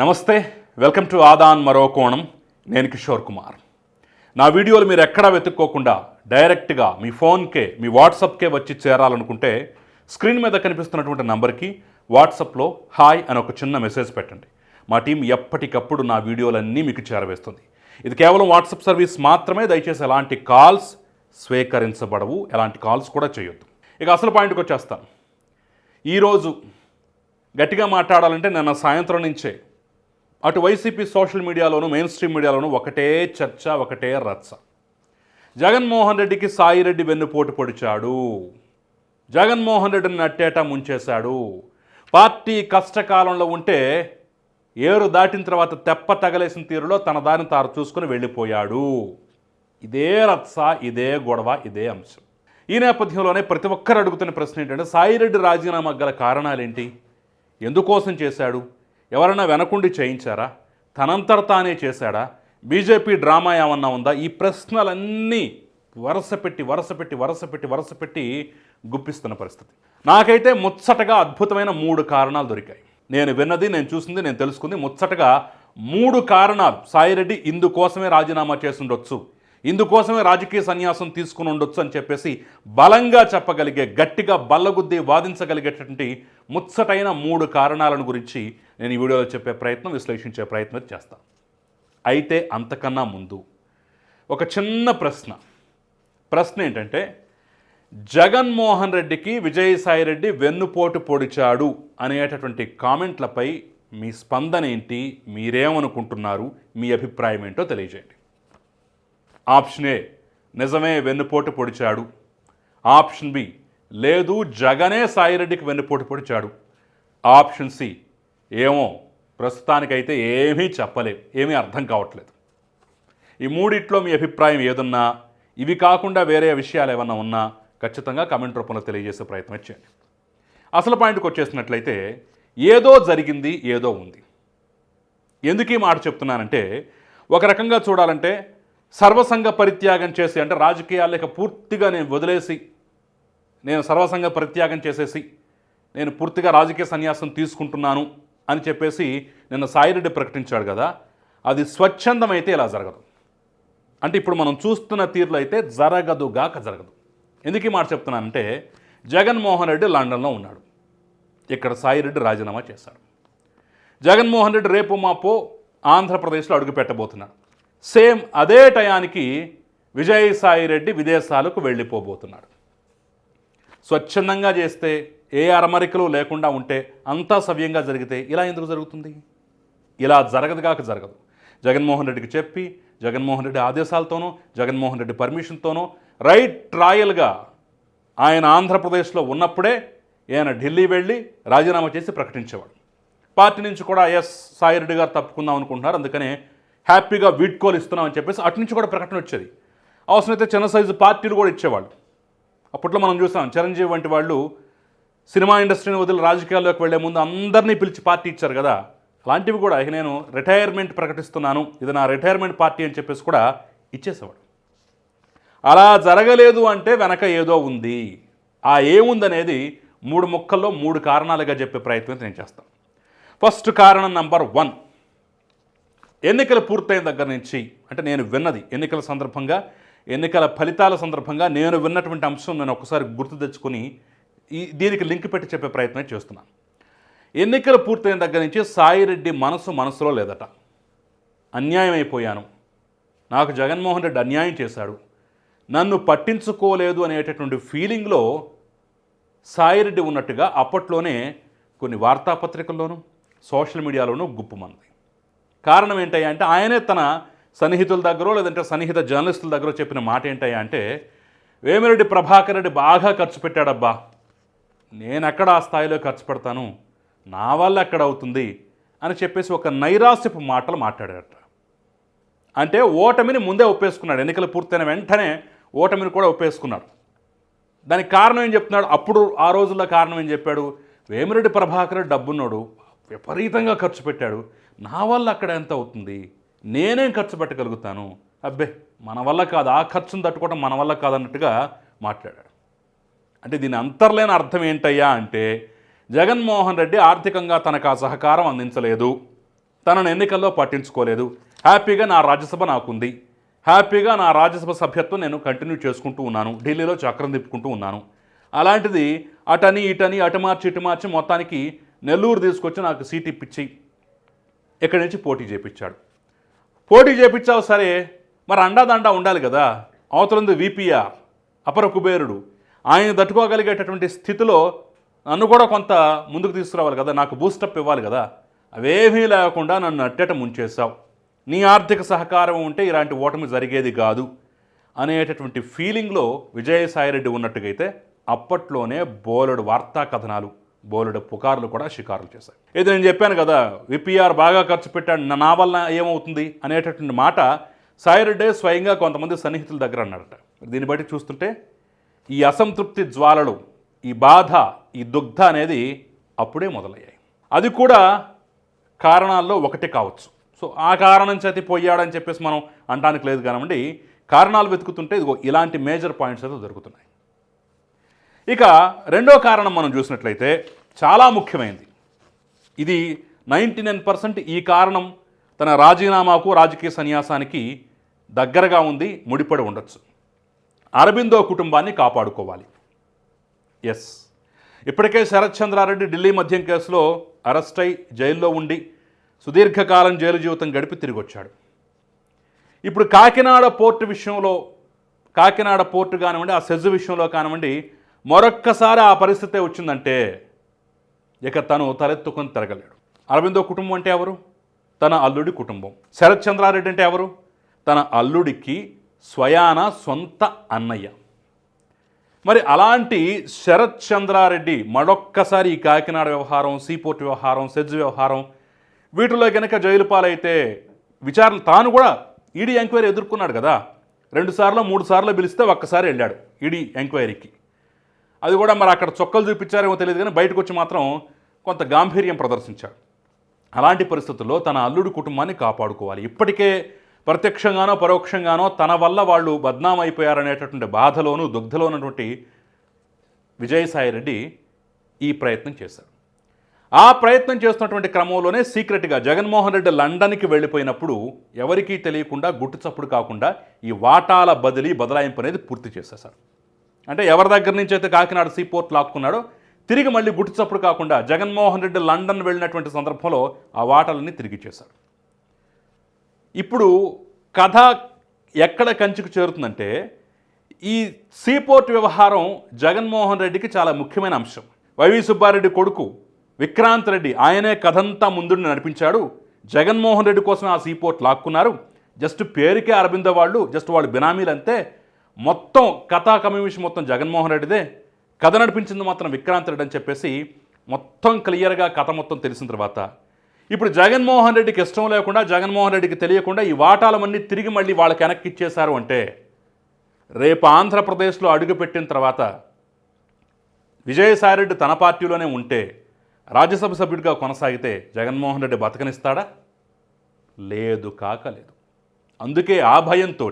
నమస్తే welcome to Aadan మరో కోణం. నేను కిషోర్ కుమార్. నా వీడియోలు మీరు ఎక్కడా వెతుక్కోకుండా డైరెక్ట్గా మీ ఫోన్కే మీ వాట్సాప్కే వచ్చి చేరాలనుకుంటే స్క్రీన్ మీద కనిపిస్తున్నటువంటి నంబర్కి వాట్సాప్లో హాయ్ అని ఒక చిన్న మెసేజ్ పెట్టండి. మా టీం ఎప్పటికప్పుడు నా వీడియోలన్నీ మీకు చేరవేస్తుంది. ఇది కేవలం వాట్సాప్ సర్వీస్ మాత్రమే దయచేసి ఎలాంటి కాల్స్ స్వీకరించబడవు ఎలాంటి కాల్స్ కూడా చేయొద్దు. ఇక అసలు పాయింట్కి వచ్చేస్తాను. ఈరోజు గట్టిగా మాట్లాడాలంటే నిన్న సాయంత్రం నుంచే అటు వైసీపీ సోషల్ మీడియాలోను మెయిన్ స్ట్రీమ్ మీడియాలోను ఒకటే చర్చ ఒకటే రచ్చ. జగన్మోహన్ రెడ్డికి సాయిరెడ్డి వెన్నుపోటు పొడిచాడు. జగన్మోహన్ రెడ్డిని నట్టేట ముంచేశాడు. పార్టీ కష్టకాలంలో ఉంటే ఏరు దాటిన తర్వాత తెప్ప తగలేసిన తీరులో తన దారిని తాను చూసుకుని వెళ్ళిపోయాడు. ఇదే రత్స ఇదే గొడవ ఇదే అంశం. ఈ నేపథ్యంలోనే ప్రతి ఒక్కరు అడుగుతున్న ప్రశ్న ఏంటంటే సాయిరెడ్డి రాజీనామా గల కారణాలేంటి? ఎందుకోసం చేశాడు? ఎవరైనా వెనకుండి చేయించారా? తనంతట తానే చేశాడా? బీజేపీ డ్రామా ఏమన్నా ఉందా? ఈ ప్రశ్నలన్నీ వరుస పెట్టి వరుస పెట్టి వరుస పెట్టి వరుస పెట్టి గుప్పిస్తున్న పరిస్థితి. నాకైతే ముచ్చటగా అద్భుతమైన మూడు కారణాలు దొరికాయి. నేను విన్నది నేను చూసింది నేను తెలుసుకుంది. ముచ్చటగా మూడు కారణాలు సాయిరెడ్డి ఇందుకోసమే రాజీనామా చేసి ఉండొచ్చు. ఇందుకోసమే రాజకీయ సన్యాసం తీసుకుని ఉండొచ్చు అని చెప్పేసి బలంగా చెప్పగలిగే గట్టిగా బల్లగుద్ది వాదించగలిగేటటువంటి ముచ్చటైన మూడు కారణాలను గురించి నేను ఈ వీడియోలో చెప్పే ప్రయత్నం విశ్లేషించే ప్రయత్నం చేస్తాను. అయితే అంతకన్నా ముందు ఒక చిన్న ప్రశ్న. ప్రశ్న ఏంటంటే జగన్మోహన్ రెడ్డికి విజయసాయి రెడ్డి వెన్నుపోటు పొడిచాడు అనేటటువంటి కామెంట్లపై మీ స్పందన ఏంటి? మీరేమనుకుంటున్నారు? మీ అభిప్రాయం ఏంటో తెలియజేయండి. ఆప్షన్ ఏ నిజమే వెన్నుపోటు పొడిచాడు. ఆప్షన్ బి లేదు జగనే సాయిరెడ్డికి వెన్నుపోటు పొడిచాడు. ఆప్షన్ సి ఏమో ప్రస్తుతానికైతే ఏమీ చెప్పలేం ఏమీ అర్థం కావట్లేదు. ఈ మూడిట్లో మీ అభిప్రాయం ఏదున్నా ఇవి కాకుండా వేరే విషయాలు ఏమన్నా ఉన్నా ఖచ్చితంగా కమెంట్ రూపంలో తెలియజేసే ప్రయత్నం చేయండి. అసలు పాయింట్కి వచ్చేసినట్లయితే ఏదో జరిగింది ఏదో ఉంది. ఎందుకు ఈ మాట చెప్తున్నానంటే ఒక రకంగా చూడాలంటే సర్వసంగ పరిత్యాగం చేసి అంటే రాజకీయాలేక పూర్తిగా నేను వదిలేసి నేను సర్వసంగ పరిత్యాగం చేసేసి నేను పూర్తిగా రాజకీయ సన్యాసం తీసుకుంటున్నాను అని చెప్పేసి నిన్న సాయిరెడ్డి ప్రకటించాడు కదా అది స్వచ్ఛందమైతే ఇలా జరగదు. అంటే ఇప్పుడు మనం చూస్తున్న తీరులో అయితే జరగదు గాక జరగదు. ఎందుకు ఈ మాట చెప్తున్నానంటే జగన్మోహన్ రెడ్డి లండన్లో ఉన్నాడు. ఇక్కడ సాయిరెడ్డి రాజీనామా చేశాడు. జగన్మోహన్ రెడ్డి రేపు మాపో ఆంధ్రప్రదేశ్లో అడుగు పెట్టబోతున్నాడు సేమ్ అదే టయానికి విజయసాయి రెడ్డి విదేశాలకు వెళ్ళిపోబోతున్నాడు. స్వచ్ఛందంగా చేస్తే ఏ అరమరికలు లేకుండా ఉంటే అంతా సవ్యంగా జరిగితే ఇలా ఎందుకు జరుగుతుంది? ఇలా జరగదుగాక జరగదు. జగన్మోహన్ రెడ్డికి చెప్పి జగన్మోహన్ రెడ్డి ఆదేశాలతోనో జగన్మోహన్ రెడ్డి పర్మిషన్తోనో రైట్ ట్రాయల్గా ఆయన ఆంధ్రప్రదేశ్లో ఉన్నప్పుడే ఈయన ఢిల్లీ వెళ్ళి రాజీనామా చేసి ప్రకటించేవాడు. పార్టీ నుంచి కూడా ఎస్ సాయిరెడ్డి గారు తప్పుకుందాం అనుకుంటున్నారు. అందుకనే హ్యాపీగా వీడ్కోలు ఇస్తున్నాం అని చెప్పేసి అటు నుంచి కూడా ప్రకటన వచ్చేది. అవసరమైతే చిన్న సైజు పార్టీలు కూడా ఇచ్చేవాళ్ళు. అప్పట్లో మనం చూసాం చిరంజీవి వంటి వాళ్ళు సినిమా ఇండస్ట్రీని వదిలి రాజకీయాల్లోకి వెళ్ళే ముందు అందరినీ పిలిచి పార్టీ ఇచ్చారు కదా. అలాంటివి కూడా ఇక నేను రిటైర్మెంట్ ప్రకటిస్తున్నాను. ఇది నా రిటైర్మెంట్ పార్టీ అని చెప్పేసి కూడా ఇచ్చేసేవాడు. అలా జరగలేదు అంటే వెనక ఏదో ఉంది. ఆ ఏముందనేది మూడు ముక్కల్లో మూడు కారణాలుగా చెప్పే ప్రయత్నం నేను చేస్తాను. ఫస్ట్ కారణం నంబర్ వన్. ఎన్నికలు పూర్తయిన దగ్గర నుంచి అంటే నేను విన్నది ఎన్నికల సందర్భంగా ఎన్నికల ఫలితాల సందర్భంగా నేను విన్నటువంటి అంశం నేను ఒకసారి గుర్తు తెచ్చుకొని ఈ దీనికి లింక్ పెట్టి చెప్పే ప్రయత్నం చేస్తున్నాను ఎన్నికలు పూర్తయిన దగ్గర నుంచి సాయిరెడ్డి మనసు మనసులో లేదట. అన్యాయం అయిపోయాను నాకు జగన్మోహన్ రెడ్డి అన్యాయం చేశాడు. నన్ను పట్టించుకోలేదు అనేటటువంటి ఫీలింగ్లో సాయిరెడ్డి ఉన్నట్టుగా అప్పట్లోనే కొన్ని వార్తాపత్రికల్లోనూ సోషల్ మీడియాలోనూ గుప్పుమంది. కారణం ఏంటయ్యా అంటే ఆయనే తన సన్నిహితుల దగ్గర లేదంటే సన్నిహిత జర్నలిస్టుల దగ్గర చెప్పిన మాట ఏంటయ్యా అంటే వేమిరెడ్డి ప్రభాకర్ రెడ్డి బాగా ఖర్చు పెట్టాడబ్బా. నేను ఎక్కడ ఆ స్థాయిలో ఖర్చు పెడతాను? నా వల్ల ఎక్కడ అవుతుంది? అని చెప్పేసి ఒక నైరాశ్యపు మాటలు మాట్లాడాడట అంటే ఓటమిని ముందే ఒప్పేసుకున్నాడు. ఎన్నికలు పూర్తయిన వెంటనే ఓటమిని కూడా ఒప్పేసుకున్నాడు. దానికి కారణం ఏం చెప్తున్నాడు? అప్పుడు ఆ రోజుల్లో కారణం ఏం చెప్పాడు? వేమిరెడ్డి ప్రభాకర్ డబ్బున్నాడు విపరీతంగా ఖర్చు పెట్టాడు. నా వల్ల అక్కడ ఎంత అవుతుంది? నేనేం ఖర్చు పెట్టగలుగుతాను? అబ్బే మన వల్ల కాదు. ఆ ఖర్చును తట్టుకోవడం మన వల్ల కాదన్నట్టుగా మాట్లాడాడు. అంటే దీని అంతర్లేని అర్థం ఏంటయ్యా అంటే జగన్మోహన్ రెడ్డి ఆర్థికంగా తనకు ఆ సహకారం అందించలేదు. తనను ఎన్నికల్లో పట్టించుకోలేదు. హ్యాపీగా నా రాజ్యసభ నాకుంది. హ్యాపీగా నా రాజ్యసభ సభ్యత్వం నేను కంటిన్యూ చేసుకుంటూ ఉన్నాను. ఢిల్లీలో చక్రం తిప్పుకుంటూ ఉన్నాను. అలాంటిది అటని ఇటని అటు మార్చి ఇటు మార్చి మొత్తానికి నెల్లూరు తీసుకొచ్చి నాకు సీట్ ఇప్పించి ఇక్కడి నుంచి పోటీ చేపించాడు? పోటీ చేపించావు సరే మరి అండాదండా ఉండాలి కదా. అవతలంది విపిఆర్ అపర కుబేరుడు. ఆయన తట్టుకోగలిగేటటువంటి స్థితిలో నన్ను కూడా కొంత ముందుకు తీసుకురావాలి కదా నాకు బూస్టప్ ఇవ్వాలి కదా. అవేమీ లేకుండా నన్ను అట్టేట ముంచేశావు. నీ ఆర్థిక సహకారం ఉంటే ఇలాంటి ఓటమి జరిగేది కాదు అనేటటువంటి ఫీలింగ్లో విజయసాయిరెడ్డి ఉన్నట్టుగైతే అప్పట్లోనే బోలెడు వార్తా కథనాలు బోలెడు పుకార్లు కూడా షికారులు చేశాయి. ఇది నేను చెప్పాను కదా విపిఆర్ బాగా ఖర్చు పెట్టాడు నా- నా వల్ల ఏమవుతుంది అనేటటువంటి మాట సాయిరెడ్డే స్వయంగా కొంతమంది సన్నిహితుల దగ్గర అన్నాడట దీన్ని బట్టి చూస్తుంటే ఈ అసంతృప్తి జ్వాలలు ఈ బాధ ఈ దుగ్ధ అనేది అప్పుడే మొదలయ్యాయి. అది కూడా కారణాల్లో ఒకటి కావచ్చు. సో ఆ కారణం చేతి పోయాడని చెప్పేసి మనం అంటానికి లేదు కానివ్వండి కారణాలు వెతుకుతుంటే ఇదిగో ఇలాంటి మేజర్ పాయింట్స్ అయితే దొరుకుతున్నాయి. ఇక రెండో కారణం మనం చూసినట్లయితే చాలా ముఖ్యమైనది ఇది నైంటీ నైన్ పర్సెంట్ ఈ కారణం తన రాజీనామాకు రాజకీయ సన్యాసానికి దగ్గరగా ఉంది ముడిపడి ఉండొచ్చు. అరబిందో కుటుంబాన్ని కాపాడుకోవాలి. ఎస్ ఇప్పటికే శరత్ చంద్రారెడ్డి ఢిల్లీ మద్యం కేసులో అరెస్ట్ అయి జైల్లో ఉండి సుదీర్ఘకాలం జైలు జీవితం గడిపి తిరిగి వచ్చాడు ఇప్పుడు కాకినాడ పోర్టు విషయంలో కాకినాడ పోర్టు కానివ్వండి ఆ సెజ్ విషయంలో కానివ్వండి మరొక్కసారి ఆ పరిస్థితే వచ్చిందంటే ఇక తను తలెత్తుకొని తిరగలేడు. అరవిందో కుటుంబం అంటే ఎవరు? తన అల్లుడి కుటుంబం. శరత్ చంద్రారెడ్డి అంటే ఎవరు? తన అల్లుడికి స్వయాన సొంత అన్నయ్య. మరి అలాంటి శరత్ చంద్రారెడ్డి మరొక్కసారి ఈ కాకినాడ వ్యవహారం సీపోర్ట్ వ్యవహారం సెజ్ వ్యవహారం వీటిలో కనుక జైలు పాలైతే విచారణ తాను కూడా ఈడీ ఎంక్వైరీ ఎదుర్కొన్నాడు కదా. రెండుసార్లు మూడు సార్లు పిలిస్తే ఒక్కసారి వెళ్ళాడు ఈడీ ఎంక్వైరీకి. అది కూడా మరి అక్కడ చొక్కలు చూపించారేమో తెలియదు కానీ బయటకు వచ్చి మాత్రం కొంత గాంభీర్యం ప్రదర్శించాడు. అలాంటి పరిస్థితుల్లో తన అల్లుడు కుటుంబాన్ని కాపాడుకోవాలి. ఇప్పటికే ప్రత్యక్షంగానో పరోక్షంగానో తన వల్ల వాళ్ళు బద్నాం అయిపోయారనేటటువంటి బాధలోను దుగ్ధలో ఉన్నటువంటి విజయసాయిరెడ్డి ఈ ప్రయత్నం చేశారు. ఆ ప్రయత్నం చేస్తున్నటువంటి క్రమంలోనే సీక్రెట్గా జగన్మోహన్ రెడ్డి లండన్కి వెళ్ళిపోయినప్పుడు ఎవరికీ తెలియకుండా గుట్టు చప్పుడు కాకుండా ఈ వాటాల బదిలీ బదలాయింపు అనేది పూర్తి చేసేశారు. అంటే ఎవరి దగ్గర నుంచి అయితే కాకినాడ సీపోర్ట్ లాక్కున్నాడో తిరిగి మళ్ళీ గుట్టు కాకుండా జగన్మోహన్ రెడ్డి లండన్ వెళ్ళినటువంటి సందర్భంలో ఆ వాటలన్నీ తిరిగి చేశాడు ఇప్పుడు కథ ఎక్కడ కంచుకు చేరుతుందంటే ఈ సీపోర్ట్ వ్యవహారం జగన్మోహన్ రెడ్డికి చాలా ముఖ్యమైన అంశం. వైవి సుబ్బారెడ్డి కొడుకు విక్రాంత్ రెడ్డి ఆయనే కథంతా ముందుండి నడిపించాడు. జగన్మోహన్ రెడ్డి కోసం ఆ సీపోర్ట్ లాక్కున్నారు. జస్ట్ పేరుకే అరబిందో వాళ్ళు జస్ట్ వాళ్ళు బినామీలు అంతే మొత్తం కథా కమిషన్ మొత్తం జగన్మోహన్ రెడ్డిదే. కథ నడిపించింది మాత్రం విక్రాంత్ రెడ్డి అని చెప్పేసి మొత్తం క్లియర్గా కథ మొత్తం తెలిసిన తర్వాత ఇప్పుడు జగన్మోహన్ రెడ్డికి ఇష్టం లేకుండా జగన్మోహన్ రెడ్డికి తెలియకుండా ఈ వాటాలవన్నీ తిరిగి మళ్ళీ వాళ్ళకి వెనక్కి ఇచ్చేశారు అంటే రేపు ఆంధ్రప్రదేశ్లో అడుగుపెట్టిన తర్వాత విజయసాయిరెడ్డి తన పార్టీలోనే ఉంటే రాజ్యసభ సభ్యుడిగా కొనసాగితే జగన్మోహన్ రెడ్డి బతకనిస్తాడా? లేదు కాక లేదు. అందుకే ఆ భయంతో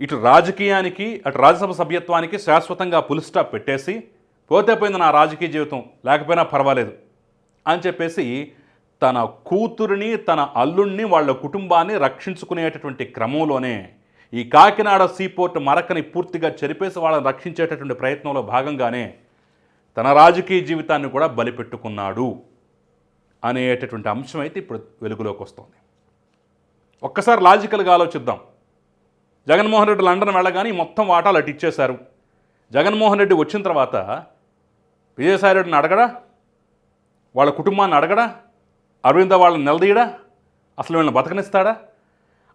ఇటు రాజకీయానికి అటు రాజ్యసభ సభ్యత్వానికి శాశ్వతంగా పుల్ స్టాప్ పెట్టేసి పోతే పోయింది నా రాజకీయ జీవితం లేకపోయినా పర్వాలేదు అని చెప్పేసి తన కూతురిని తన అల్లుణ్ణి వాళ్ళ కుటుంబాన్ని రక్షించుకునేటటువంటి క్రమంలోనే ఈ కాకినాడ సీపోర్ట్ మరకని పూర్తిగా చెరిపేసి వాళ్ళని రక్షించేటటువంటి ప్రయత్నంలో భాగంగానే తన రాజకీయ జీవితాన్ని కూడా బలిపెట్టుకున్నాడు అనేటటువంటి అంశం అయితే ఇప్పుడు వెలుగులోకి వస్తుంది. ఒక్కసారి లాజికల్గా ఆలోచిద్దాం. జగన్మోహన్ రెడ్డి లండన్ వెళ్ళగానే మొత్తం వాటాలు అటు ఇచ్చేశారు. జగన్మోహన్ రెడ్డి వచ్చిన తర్వాత విజయసాయి రెడ్డిని అడగడా? వాళ్ళ కుటుంబాన్ని అడగడా? అరవింద వాళ్ళని నిలదీయడా? అసలు వీళ్ళని బతకనిస్తాడా?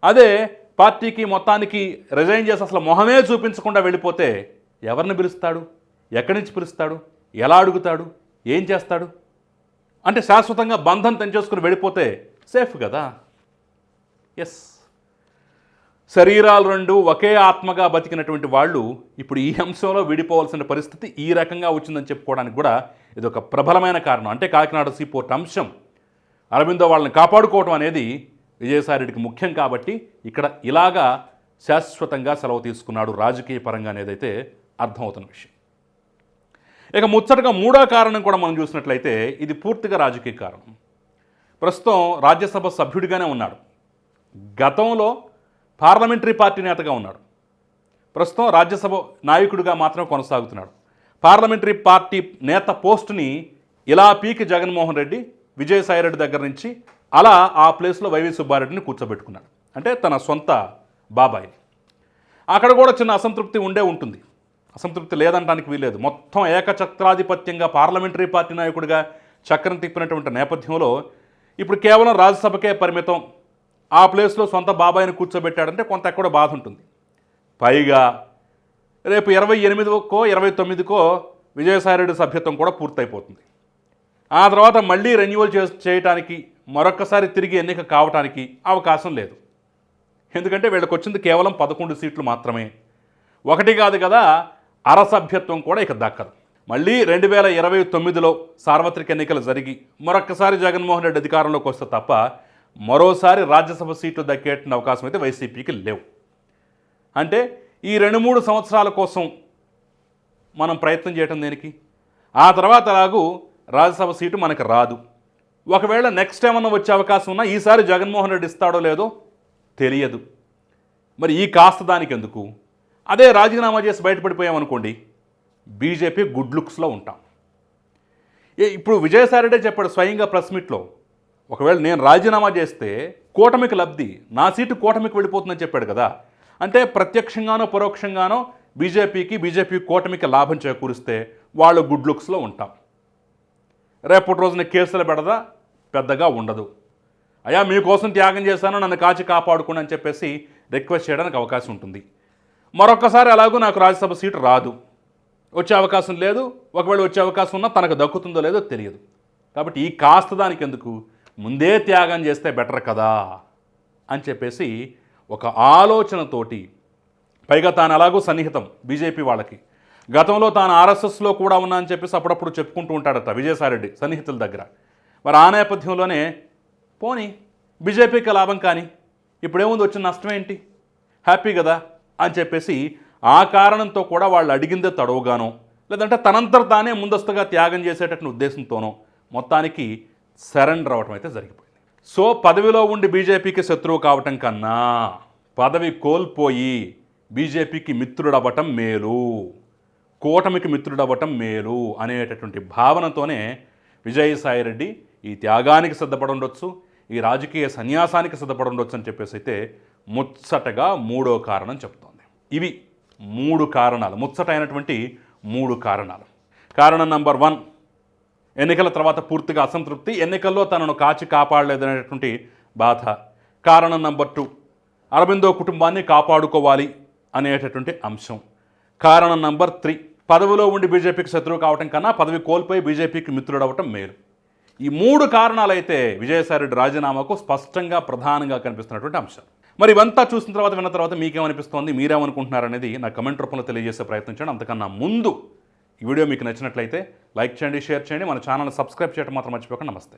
అదే పార్టీకి మొత్తానికి రిజైన్ చేసి అసలు మొహమే చూపించకుండా వెళ్ళిపోతే ఎవరిని పిలుస్తాడు? ఎక్కడి నుంచి పిలుస్తాడు? ఎలా అడుగుతాడు? ఏం చేస్తాడు? అంటే శాశ్వతంగా బంధం తెంచేసుకుని వెళ్ళిపోతే సేఫ్ కదా? ఎస్ శరీరాలు రెండు ఒకే ఆత్మగా బతికినటువంటి వాళ్ళు ఇప్పుడు ఈ అంశంలో విడిపోవాల్సిన పరిస్థితి ఈ రకంగా వచ్చిందని చెప్పుకోవడానికి కూడా ఇది ఒక ప్రబలమైన కారణం. అంటే కాకినాడ సీపోర్ట్ అంశం అరవిందో వాళ్ళని కాపాడుకోవడం అనేది విజయసాయిరెడ్డికి ముఖ్యం కాబట్టి ఇక్కడ ఇలాగా శాశ్వతంగా సెలవు తీసుకున్నాడు రాజకీయ పరంగా అనేదైతే అర్థమవుతున్న విషయం. ఇక ముచ్చటగా మూడో కారణం కూడా మనం చూసినట్లయితే ఇది పూర్తిగా రాజకీయ కారణం. ప్రస్తుతం రాజ్యసభ సభ్యుడిగానే ఉన్నాడు. గతంలో పార్లమెంటరీ పార్టీ నేతగా ఉన్నాడు. ప్రస్తుతం రాజ్యసభ నాయకుడిగా మాత్రం కొనసాగుతున్నాడు. పార్లమెంటరీ పార్టీ నేత పోస్టుని ఇలా పీకి జగన్మోహన్ రెడ్డి విజయసాయిరెడ్డి దగ్గర నుంచి అలా ఆ ప్లేస్లో వైవి సుబ్బారెడ్డిని కూర్చోబెట్టుకున్నాడు. అంటే తన సొంత బాబాయి అక్కడ కూడా చిన్న అసంతృప్తి ఉండే ఉంటుంది. అసంతృప్తి లేదనడానికి వీల్లేదు. మొత్తం ఏకచక్రాధిపత్యంగా పార్లమెంటరీ పార్టీ నాయకుడిగా చక్రం తిప్పినటువంటి నేపథ్యంలో ఇప్పుడు కేవలం రాజ్యసభకే పరిమితం ఆ ప్లేస్లో సొంత బాబాయిని కూర్చోబెట్టాడంటే కొంత ఎక్కడో బాధ ఉంటుంది. పైగా రేపు ఇరవై ఎనిమిదికో ఇరవై తొమ్మిదికో విజయసాయిరెడ్డి సభ్యత్వం కూడా పూర్తయిపోతుంది. ఆ తర్వాత మళ్ళీ రెన్యువల్ చే చేయటానికి మరొక్కసారి తిరిగి ఎన్నిక కావటానికి అవకాశం లేదు. ఎందుకంటే వీళ్ళకి వచ్చింది కేవలం పదకొండు సీట్లు మాత్రమే. ఒకటి కాదు కదా అరసభ్యత్వం కూడా ఇక దక్కదు. మళ్ళీ రెండు వేల ఇరవై తొమ్మిదిలో సార్వత్రిక ఎన్నికలు జరిగి మరొక్కసారి జగన్మోహన్ రెడ్డి అధికారంలోకి వస్తే తప్ప మరోసారి రాజ్యసభ సీట్లు దక్కేట అవకాశం అయితే వైసీపీకి లేవు. అంటే ఈ రెండు మూడు సంవత్సరాల కోసం మనం ప్రయత్నం చేయటం దేనికి? ఆ తర్వాత ఎలాగూ రాజ్యసభ సీటు మనకు రాదు. ఒకవేళ నెక్స్ట్ ఏమన్నా వచ్చే అవకాశం ఉన్నా ఈసారి జగన్మోహన్ రెడ్డి ఇస్తాడో లేదో తెలియదు. మరి ఈ కాస్త దానికి ఎందుకు అదే రాజీనామా చేసి బయటపడిపోయామనుకోండి బీజేపీ గుడ్ లుక్స్లో ఉంటాం. ఏ ఇప్పుడు విజయసాయిరెడ్డే చెప్పాడు స్వయంగా ప్రెస్ మీట్లో ఒకవేళ నేను రాజీనామా చేస్తే కూటమికి లబ్ధి నా సీటు కూటమికి వెళ్ళిపోతుందని చెప్పాడు కదా. అంటే ప్రత్యక్షంగానో పరోక్షంగానో బీజేపీకి బీజేపీ కూటమికి లాభం చేకూరిస్తే వాళ్ళు గుడ్ లుక్స్లో ఉంటాం. రేపటి రోజున కేసులు పెడదా? పెద్దగా ఉండదు. అయ్యా మీకోసం త్యాగం చేశాను నన్ను కాచి కాపాడుకోండి అని చెప్పేసి రిక్వెస్ట్ చేయడానికి అవకాశం ఉంటుంది. మరొక్కసారి అలాగూ నాకు రాజ్యసభ సీటు రాదు. వచ్చే అవకాశం లేదు. ఒకవేళ వచ్చే అవకాశం ఉన్నా తనకు దక్కుతుందో లేదో తెలియదు. కాబట్టి ఈ కాస్త దానికి ఎందుకు ముందే త్యాగం చేస్తే బెటర్ కదా అని చెప్పేసి ఒక ఆలోచనతోటి పైగా తాను అలాగూ సన్నిహితం బీజేపీ వాళ్ళకి. గతంలో తాను ఆర్ఎస్ఎస్లో కూడా ఉన్నా అని చెప్పేసి అప్పుడప్పుడు చెప్పుకుంటూ ఉంటాడట విజయసాయిరెడ్డి సన్నిహితుల దగ్గర. మరి ఆ నేపథ్యంలోనే పోనీ బీజేపీకి లాభం కానీ ఇప్పుడేముంది వచ్చిన నష్టం ఏంటి? హ్యాపీ కదా అని చెప్పేసి ఆ కారణంతో కూడా వాళ్ళు అడిగిందే తడవుగానో లేదంటే తనంతర తానే ముందస్తుగా త్యాగం చేసేటటువంటి ఉద్దేశంతోనో మొత్తానికి సరెండర్ అవటం అయితే జరిగిపోయింది. సో పదవిలో ఉండి బీజేపీకి శత్రువు కావటం కన్నా పదవి కోల్పోయి బీజేపీకి మిత్రుడవ్వటం మేలు కూటమికి మిత్రుడవ్వటం మేలు అనేటటువంటి భావనతోనే విజయసాయిరెడ్డి ఈ త్యాగానికి సిద్ధపడి ఉండొచ్చు ఈ రాజకీయ సన్యాసానికి సిద్ధపడి ఉండొచ్చు అని చెప్పేసి అయితే ముచ్చటగా మూడో కారణం చెప్తోంది. ఇవి మూడు కారణాలు ముచ్చటైనటువంటి మూడు కారణాలు. కారణం నంబర్ వన్ ఎన్నికల తర్వాత పూర్తిగా అసంతృప్తి ఎన్నికల్లో తనను కాచి కాపాడలేదనేటువంటి బాధ. కారణం నంబర్ టూ. అరబిందో కుటుంబాన్ని కాపాడుకోవాలి అనేటటువంటి అంశం. కారణం నంబర్ త్రీ. పదవిలో ఉండి బీజేపీకి శత్రువు కావటం కన్నా పదవి కోల్పోయి బీజేపీకి మిత్రుడవటం మేలు. ఈ మూడు కారణాలైతే విజయసాయిరెడ్డి రాజీనామాకు స్పష్టంగా ప్రధానంగా కనిపిస్తున్నటువంటి అంశం. మరి ఇవంతా చూసిన తర్వాత విన్న తర్వాత మీకేమనిపిస్తోంది మీరేమనుకుంటున్నారనేది నా కమెంట్ రూపంలో తెలియజేసే ప్రయత్నం చేయండి. అంతకన్నా ముందు ఈ వీడియో మీకు నచ్చినట్లయితే లైక్ చేయండి షేర్ చేయండి. మన ఛానల్ సబ్స్క్రైబ్ చేయడం మాత్రం మర్చిపోకండి. నమస్తే.